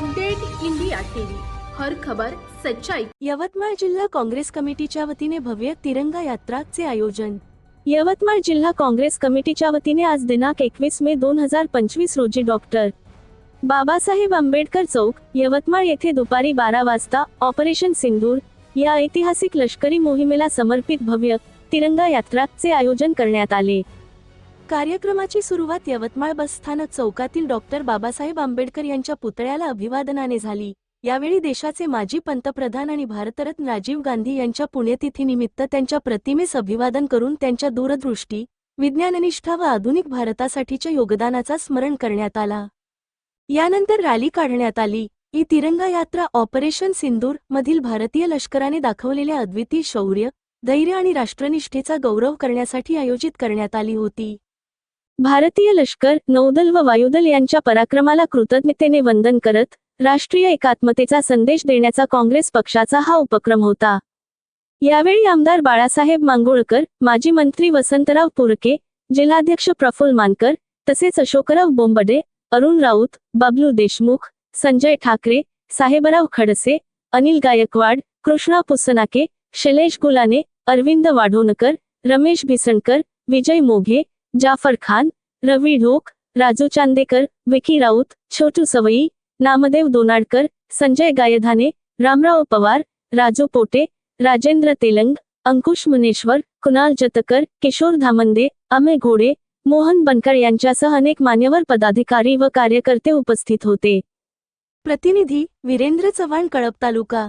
Update India TV. हर खबर सच्चाई. यवतमाळ जिल्हा काँग्रेस कमिटीच्या वतीने भव्य तिरंगा यात्राचे आयोजन. यवतमाळ जिल्हा काँग्रेस कमिटीच्या वतीने आज दिनांक एकवीस मे दोन हजार पंचवीस रोजी डॉक्टर बाबासाहेब आंबेडकर चौक यवतमाळ येथे दुपारी बारा वाजता ऑपरेशन सिंदूर या ऐतिहासिक लष्करी मोहिमेला समर्पित भव्य तिरंगा यात्राचे आयोजन करण्यात आले. कार्यक्रमाची सुरुवात यवतमाळ बसस्थानक चौकातील डॉक्टर बाबासाहेब आंबेडकर यांच्या पुतळ्याला अभिवादनाने झाली. यावेळी देशाचे माजी पंतप्रधान आणि भारतरत्न राजीव गांधी यांच्या पुण्यतिथीनिमित्त त्यांच्या प्रतिमेस अभिवादन करून त्यांच्या दूरदृष्टी विज्ञाननिष्ठा व आधुनिक भारतासाठीच्या योगदानाचा स्मरण करण्यात आला. यानंतर रॅली काढण्यात आली. ही तिरंगा यात्रा ऑपरेशन सिंदूर मधील भारतीय लष्कराने दाखवलेल्या अद्वितीय शौर्य धैर्य आणि राष्ट्रनिष्ठेचा गौरव करण्यासाठी आयोजित करण्यात आली होती. भारतीय लष्कर नौदल व वायुदल यांच्या पराक्रमाला कृतज्ञतेने वंदन करत राष्ट्रीय एकात्मतेचा संदेश देण्याचा काँग्रेस पक्षाचा हा उपक्रम होता. यावेळी आमदार बाळासाहेब मांगोळकर माजी मंत्री वसंतराव पुरके जिल्हाध्यक्ष प्रफुल्ल मानकर तसेच अशोकराव बोंबडे अरुण राऊत बबलू देशमुख संजय ठाकरे साहेबराव खडसे अनिल गायकवाड कृष्णा पुसनाके शैलेश गुलाने अरविंद वाढोणकर रमेश भिसणकर विजय मोघे जाफर खान रवी ढोक राजू चांदेकर विकी राऊत छोटू सवई नामदेव दोनाडकर संजय गायधाने रामराव पवार राजू पोटे राजेंद्र तेलंग अंकुश मुनेश्वर कुणाल जतकर किशोर धामंदे अमय घोडे मोहन बनकर यांच्यासह अनेक मान्यवर पदाधिकारी व कार्यकर्ते उपस्थित होते. प्रतिनिधी वीरेंद्र चव्हाण कळप तालुका.